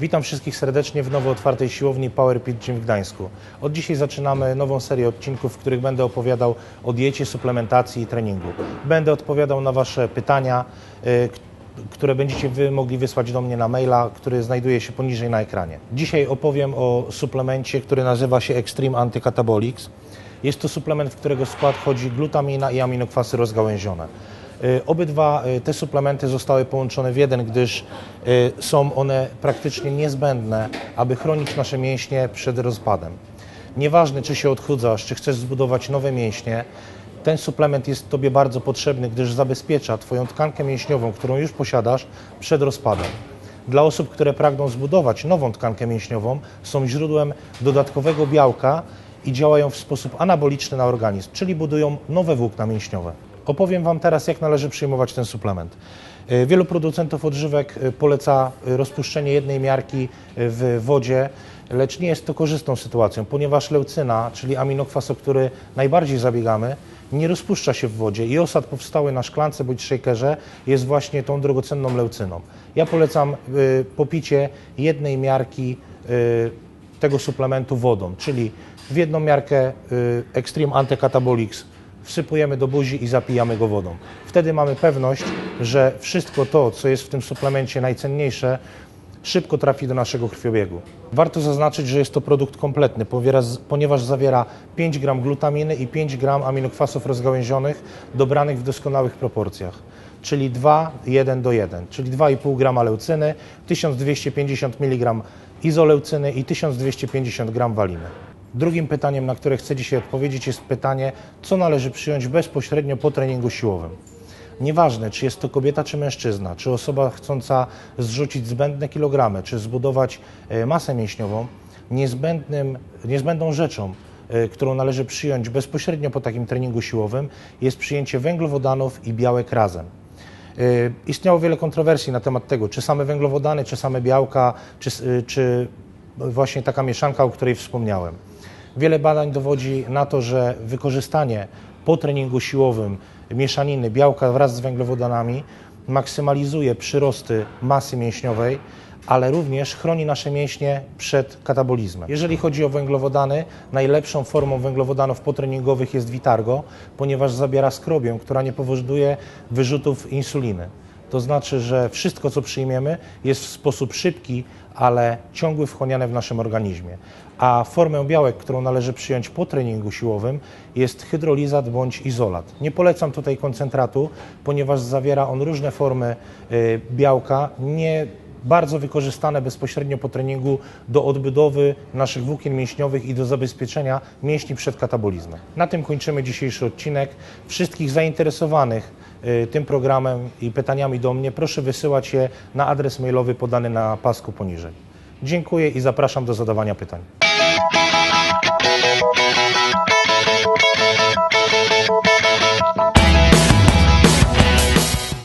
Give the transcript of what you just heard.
Witam wszystkich serdecznie w nowo otwartej siłowni Power Pit Gym w Gdańsku. Od dzisiaj zaczynamy nową serię odcinków, w których będę opowiadał o diecie, suplementacji i treningu. Będę odpowiadał na Wasze pytania, y, które będziecie Wy mogli wysłać do mnie na maila, który znajduje się poniżej na ekranie. Dzisiaj opowiem o suplemencie, który nazywa się Extreme Anticatabolics. Jest to suplement, w którego skład wchodzi glutamina i aminokwasy rozgałęzione. Y, Obydwa y, te suplementy zostały połączone w jeden, gdyż y, są one praktycznie niezbędne, aby chronić nasze mięśnie przed rozpadem. Nieważne, czy się odchudzasz, czy chcesz zbudować nowe mięśnie, ten suplement jest Tobie bardzo potrzebny, gdyż zabezpiecza Twoją tkankę mięśniową, którą już posiadasz, przed rozpadem. Dla osób, które pragną zbudować nową tkankę mięśniową, są źródłem dodatkowego białka i działają w sposób anaboliczny na organizm, czyli budują nowe włókna mięśniowe. Opowiem Wam teraz, jak należy przyjmować ten suplement. Y, Wielu producentów odżywek y, poleca y, rozpuszczenie jednej miarki w wodzie, lecz nie jest to korzystną sytuacją, ponieważ leucyna, czyli aminokwas, o który najbardziej zabiegamy, nie rozpuszcza się w wodzie i osad powstały na szklance bądź shakerze jest właśnie tą drogocenną leucyną. Ja polecam popicie jednej miarki tego suplementu wodą, czyli w jedną miarkę Extreme Anticatabolics wsypujemy do buzi i zapijamy go wodą. Wtedy mamy pewność, że wszystko to, co jest w tym suplemencie najcenniejsze, szybko trafi do naszego krwiobiegu. Warto zaznaczyć, że jest to produkt kompletny, ponieważ- zawiera 5 gram glutaminy i 5 gram aminokwasów rozgałęzionych dobranych w doskonałych proporcjach, czyli 2, 1 do 1, czyli 2,5 grama leucyny, 1250 mg izoleucyny i 1250 gram waliny. Drugim pytaniem, na które chcę dzisiaj odpowiedzieć, jest pytanie, co należy przyjąć bezpośrednio po treningu siłowym. Nieważne, czy jest to kobieta, czy mężczyzna, czy osoba chcąca zrzucić zbędne kilogramy, czy zbudować e, masę mięśniową, niezbędnym, niezbędną rzeczą, e, którą należy przyjąć bezpośrednio po takim treningu siłowym, jest przyjęcie węglowodanów i białek razem. Y, Istniało wiele kontrowersji na temat tego, czy same węglowodany, czy same białka, czy, czy właśnie taka mieszanka, o której wspomniałem. Wiele badań dowodzi na to, że wykorzystanie po treningu siłowym mieszaniny białka wraz z węglowodanami maksymalizuje przyrosty masy mięśniowej, ale również chroni nasze mięśnie przed katabolizmem. Jeżeli chodzi o węglowodany, najlepszą formą węglowodanów potreningowych jest Vitargo, ponieważ zabiera skrobię, która nie powoduje wyrzutów insuliny. To znaczy, że wszystko, co przyjmiemy, jest w sposób szybki, ale ciągły wchłaniane w naszym organizmie. A formę białek, którą należy przyjąć po treningu siłowym, jest hydrolizat bądź izolat. Nie polecam tutaj koncentratu, ponieważ zawiera on różne formy y, białka, nie bardzo wykorzystane bezpośrednio po treningu do odbudowy naszych włókien mięśniowych i do zabezpieczenia mięśni przed katabolizmem. Na tym kończymy dzisiejszy odcinek. Wszystkich zainteresowanych y, tym programem i pytaniami do mnie proszę wysyłać je na adres mailowy podany na pasku poniżej. Dziękuję i zapraszam do zadawania pytań.